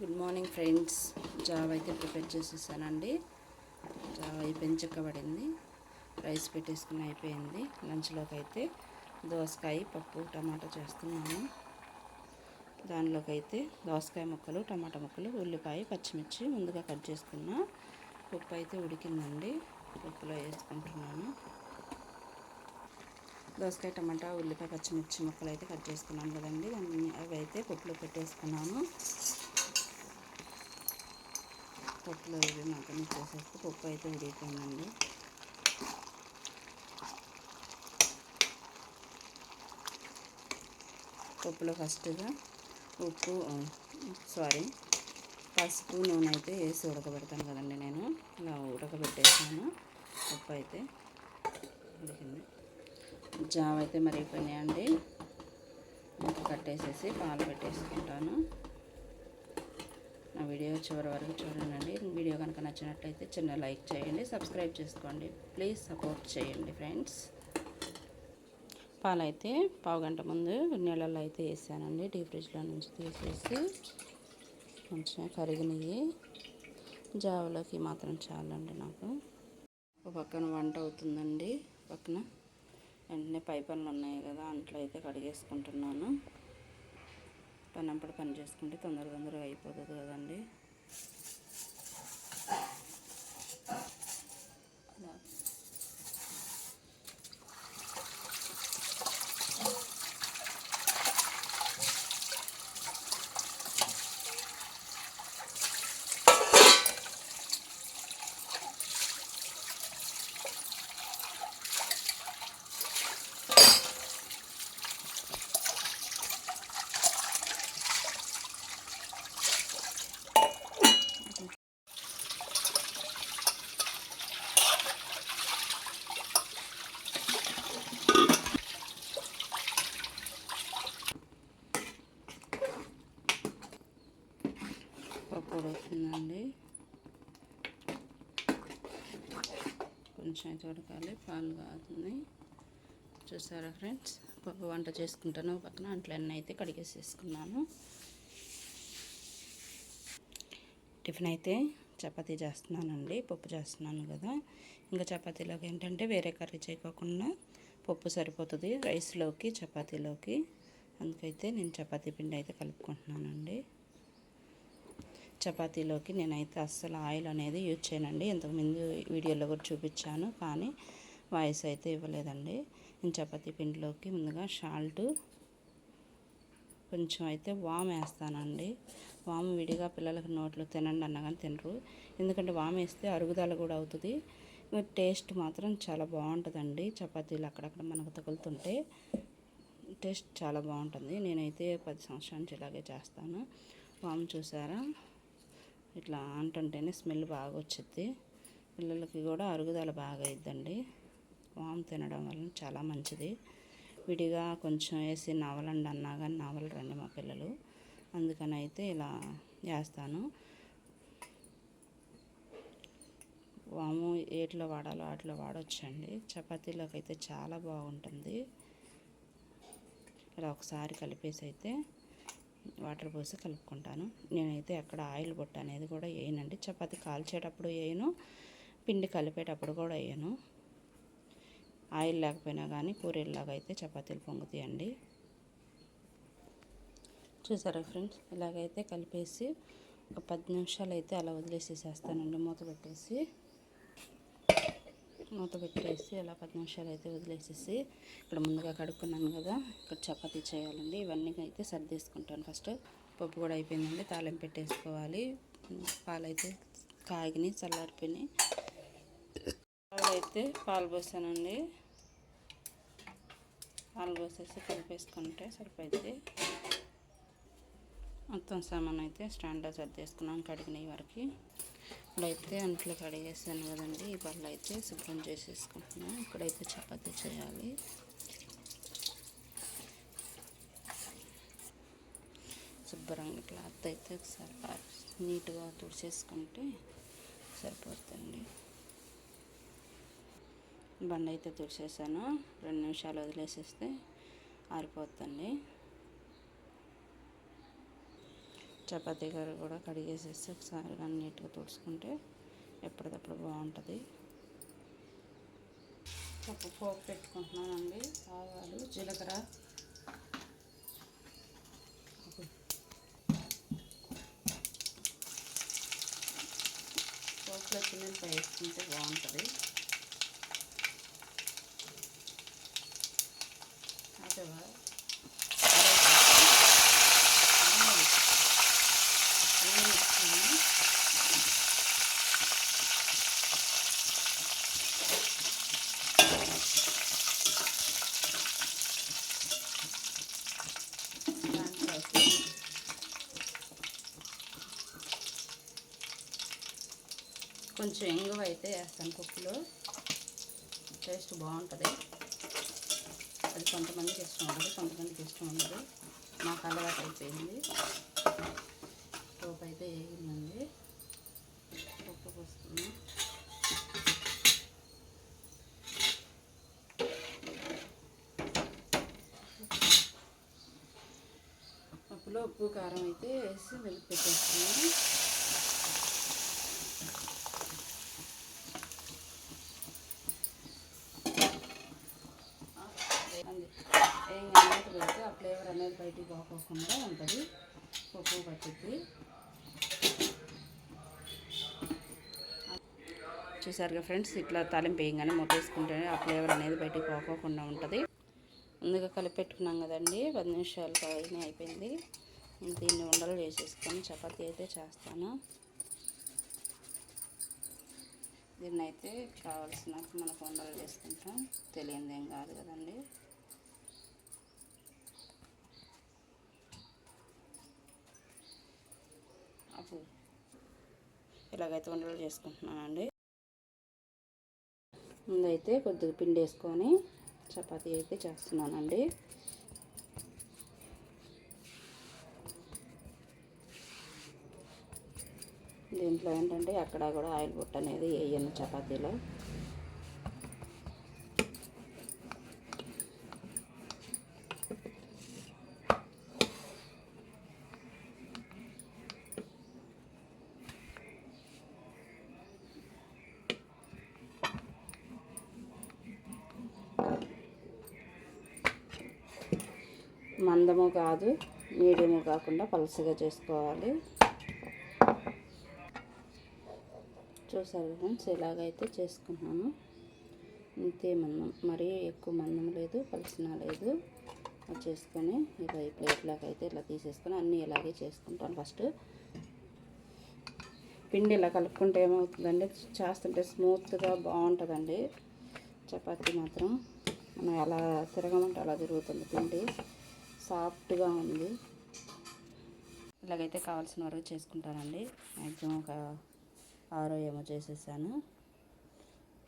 Good morning friends. జావ అయితే prepare చేసేసానండి. జావ అయిపోయింది చెక్కబడింది రైస్ పెట్టేసుకుని అయిపోయింది. లంచ్లోకి అయితే దోసకాయ పప్పు టమాటా చేస్తున్నాను. దానిలోకి అయితే దోసకాయ ముక్కలు టమాటా ముక్కలు ఉల్లిపాయ పచ్చిమిర్చి ముందుగా కట్ చేసుకున్నా. పప్పు అయితే ఉడికిందండి. పప్పులో వేసుకుంటున్నాను. దోసకాయ టమాటా ఉల్లిపాయ పచ్చిమిర్చి ముక్కలు అయితే కట్ చేసుకున్నాను కదండి. అవి అయితే పప్పులో పెట్టేసుకున్నాను. పప్పులో ఇది మగ్గని చేసేస్తే పప్పు అయితే ఉడికిపోయిందండి. పప్పులో ఫస్ట్గా ఉప్పు సారీ పసుపు నూనె అయితే వేసి ఉడకబెడతాను కదండి నేను. ఇలా ఉడకబెట్టేసాను. ఉప్పు అయితే ఉడికింది. జావ అయితే మరిగిపోయినాయండి. ఇంకా కట్టేసేసి పాలు పెట్టేసుకుంటాను. చివరి వరకు చూడండి. వీడియో కనుక నచ్చినట్లయితే చిన్న లైక్ చేయండి సబ్స్క్రైబ్ చేసుకోండి. ప్లీజ్ సపోర్ట్ చేయండి ఫ్రెండ్స్. పాలు అయితే పావు గంట ముందు నీళ్ళల్లో అయితే వేసానండి. డీ ఫ్రిడ్జ్లో నుంచి తీసేసి కొంచెం కరిగినవి. జావలోకి మాత్రం చాలండి నాకు. ఒక పక్కన వంట అవుతుందండి. పక్కన వెంటనే పై పనులు ఉన్నాయి కదా అంట్లో అయితే కడిగేసుకుంటున్నాను. పని అప్పుడు పని చేసుకుంటే తొందర తొందరగా అయిపోతుంది కదండి అలా పప్పు ఉడుకుతుందండి కొంచెం అయితే ఉడకాలి. పాలు కాగుతుంది చూసారా ఫ్రెండ్స్? పప్పు వంట చేసుకుంటాను ఒక పక్కన. అంట్లన్నీ అయితే కడిగేసేసుకున్నాను. టిఫిన్ అయితే చపాతీ చేస్తున్నానండి. పప్పు చేస్తున్నాను కదా. ఇంకా చపాతీలోకి ఏంటంటే వేరే కర్రీ చేయకోకుండా పప్పు సరిపోతుంది రైస్లోకి చపాతీలోకి. అందుకైతే నేను చపాతీ పిండి అయితే కలుపుకుంటున్నానండి. చపాతీలోకి నేనైతే అస్సలు ఆయిల్ అనేది యూజ్ చేయనండి. ఇంతకుముందు వీడియోలో కూడా చూపించాను. కానీ వాయిస్ అయితే ఇవ్వలేదండి. నేను చపాతీ పిండిలోకి ముందుగా షాల్ట్ కొంచెం అయితే వామ్ వేస్తానండి. వామ్ విడిగా పిల్లలకి నోట్లో తినండి అన్న కానీ తినరు. ఎందుకంటే వామ్ వేస్తే అరుగుదల కూడా అవుతుంది. టేస్ట్ మాత్రం చాలా బాగుంటుందండి చపాతీలు అక్కడక్కడ మనకు తగులుతుంటే. టేస్ట్ చాలా బాగుంటుంది. నేనైతే పది సంవత్సరాల నుంచి ఇలాగే చేస్తాను. వామ్ చూసారా? ఇట్లా అంటుంటేనే స్మెల్ బాగా వచ్చింది. పిల్లలకి కూడా అరుగుదల బాగా అయిద్దండి. వాము తినడం వల్ల చాలా మంచిది. విడిగా కొంచెం వేసి నవలండి అన్నా కానీ నవలు రండి మా పిల్లలు. అందుకని అయితే ఇలా చేస్తాను. వాము ఏట్లో వాడాలో వాటిలో వాడొచ్చండి. చపాతీలోకి అయితే చాలా బాగుంటుంది. ఇలా ఒకసారి కలిపేసి అయితే వాటర్ పోసి కలుపుకుంటాను. నేనైతే ఎక్కడ ఆయిల్ బొట్ట అనేది కూడా వేయనండి. చపాతి కాల్చేటప్పుడు వేయను పిండి కలిపేటప్పుడు కూడా వేయను. ఆయిల్ లేకపోయినా కానీ పూరీలాగా అయితే చపాతీలు పొంగుతాయండి. చూసారా ఫ్రెండ్స్? ఇలాగైతే కలిపేసి ఒక పది నిమిషాలు అయితే అలా వదిలేసేసేస్తానండి మూత పెట్టేసి. మూత పెట్టేసి అలా పది నిమిషాలు అయితే వదిలేసేసి ఇక్కడ ముందుగా కడుక్కున్నాను కదా ఇక్కడ చపాతీ చేయాలండి. ఇవన్నీ అయితే సర్దేసుకుంటాను. ఫస్ట్ పప్పు కూడా అయిపోయిందండి తాళం పెట్టేసుకోవాలి. పాలైతే కాగిని చల్లారిపోయినాయి. అయితే పాలు పోసానండి. పాలు పోసేసి కలిపేసుకుంటే సరిపోయింది మొత్తం సామాన్ అయితే స్టాండ్లో సర్దేసుకున్నాను కడిగినవి వరకు. ఇప్పుడైతే అంట్లో కడిగేసాను కదండి ఈ పళ్ళు అయితే శుభ్రం చేసేసుకుంటున్నాను. ఇక్కడైతే చపాతీ చేయాలి. శుభ్రంగా క్లాత్ అయితే ఒకసారి నీట్గా తుడిచేసుకుంటే సరిపోతుంది బండ అయితే తుడిచేసాను. రెండు నిమిషాలు వదిలేసేస్తే ఆరిపోతుంది చపాతీ గారు కూడా కడిగేసేసి ఒకసారి కానీ నీట్గా తుడుచుకుంటే ఎప్పటికప్పుడు బాగుంటుంది. పప్పు పోపు పెట్టుకుంటున్నానండి ఆవాలు జీలకర్ర. పోపులో చిన్నది వేసుకుంటే బాగుంటుంది. అదే కొంచెం ఎంగువ అయితే వేస్తాను కుక్కలో. టేస్ట్ బాగుంటుంది. అది కొంతమందికి ఇష్టం ఉండదు కొంతమందికి ఇష్టం ఉండదు. మాకు అలవాటు అయిపోయింది. పోపు అయితే వేగిందండి. పప్పు పోస్తున్నాం పప్పులో ఉప్పు కారం అయితే వేసి వెలిపి ఏం మూత పెడితే ఆ ఫ్లేవర్ అనేది బయటికి పోకోకుండా ఉంటుంది పప్పు పట్టిద్ది. చూసారుగా ఫ్రెండ్స్ ఇట్లా తాలింపు వేయగానే మూత ఆ ఫ్లేవర్ అనేది బయటికి పోకోకుండా ఉంటుంది. ముందుగా కలిపెట్టుకున్నాం కదండి పది నిమిషాలు కాయని అయిపోయింది. దీన్ని ఉండలు వేసేసుకొని చపాతీ అయితే చేస్తాను. దీన్ని అయితే కావాల్సిన మనకు ఉండలు వేసుకుంటాం. తెలియంది ఏం కాదు కదండి. ఇలాగైతే ఉండలు చేసుకుంటున్నానండి. ముందైతే కొద్దిగా పిండి వేసుకొని చపాతీ అయితే చేస్తున్నానండి. దీంట్లో ఏంటంటే అక్కడ కూడా ఆయిల్ బుట్ట అనేది వేయను చపాతీలో. మందము కాదు మీడియము కాకుండా పలుసగా చేసుకోవాలి. చూసారు ఫ్రెండ్స్ ఇలాగైతే చేసుకున్నాను. ఇంతే మందం. మరీ ఎక్కువ మందం లేదు పలుసిన లేదు. అది చేసుకొని ఇలా ఈ ప్లేట్లాగా అయితే ఇలా తీసేసుకొని అన్నీ ఇలాగే చేసుకుంటాను ఫస్ట్. పిండి ఇలా కలుపుకుంటే ఏమవుతుందండి చేస్తుంటే స్మూత్గా బాగుంటుందండి. చపాతీ మాత్రం. మనం ఎలా తిరగమంటే అలా తిరుగుతుంది పిండి. సాఫ్ట్గా ఉంది. ఇలాగైతే కావాల్సిన వరకు చేసుకుంటానండి. మ్యాక్సిమం ఒక ఆరో ఏమో చేసేసాను.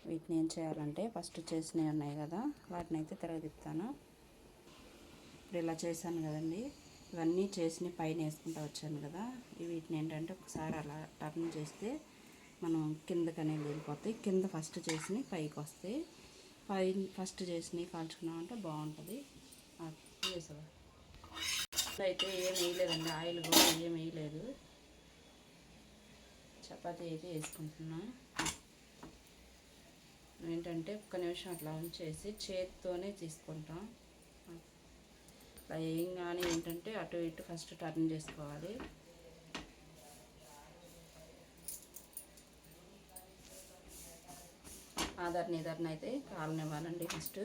వీటిని ఏం చేయాలంటే ఫస్ట్ చేసినవి ఉన్నాయి కదా వాటిని అయితే తిరగదిప్తాను ఇప్పుడు ఇలా చేశాను కదండి. ఇవన్నీ చేసి పైన వేసుకుంటూ వచ్చాను కదా. వీటిని ఏంటంటే ఒకసారి అలా టర్న్ చేస్తే మనం కిందకి అనేది వెళ్ళిపోతాయి. కింద ఫస్ట్ చేసి పైకి వస్తాయి. పై ఫస్ట్ చేసినవి కాల్చుకున్నామంటే బాగుంటుంది. వేసేవా అయితే ఏం వేయలేదండి. ఆయిల్ కూడా ఏం వేయలేదు. చపాతీ అయితే వేసుకుంటున్నా. ఏంటంటే ఒక్క నిమిషం అట్లా ఉంచేసి చేతితోనే తీసుకుంటాం. అట్లా ఏం కానీ ఏంటంటే అటు ఇటు ఫస్ట్ టర్న్ చేసుకోవాలి. ఆధార్ నిధారణ అయితే కాలనివ్వాలండి ఫస్ట్.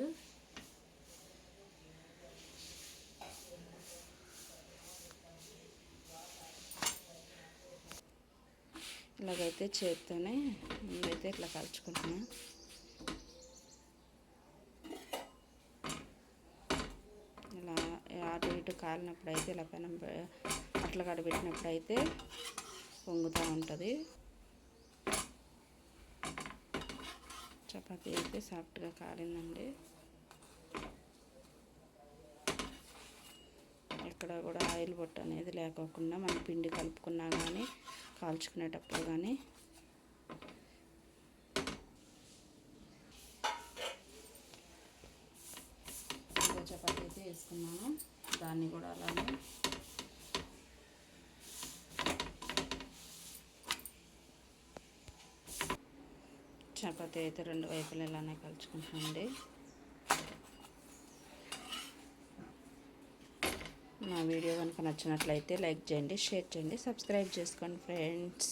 ఇట్లాగైతే చేత్తోనే ముందైతే ఇట్లా కలుచుకుంటున్నా. ఇలా అటు ఇటు కాలినప్పుడు అయితే ఇలా పెనం అట్లా కడబెట్టినప్పుడు అయితే పొంగుతూ ఉంటుంది. చపాతీ అయితే సాఫ్ట్గా కాలిందండి. ఎక్కడ కూడా ఆయిల్ బొట్టు అనేది లేకోకుండా మనం పిండి కలుపుకున్నా కానీ కాల్చుకునేటప్పుడు కానీ. చపాతి అయితే వేసుకున్నాను. దాన్ని కూడా అలానే. చపాతి అయితే రెండు వైపులు ఇలానే కలుచుకుంటామండి నా వీడియో కనుక నచ్చినట్లయితే లైక్ చేయండి షేర్ చేయండి సబ్స్క్రైబ్ చేసుకోండి ఫ్రెండ్స్.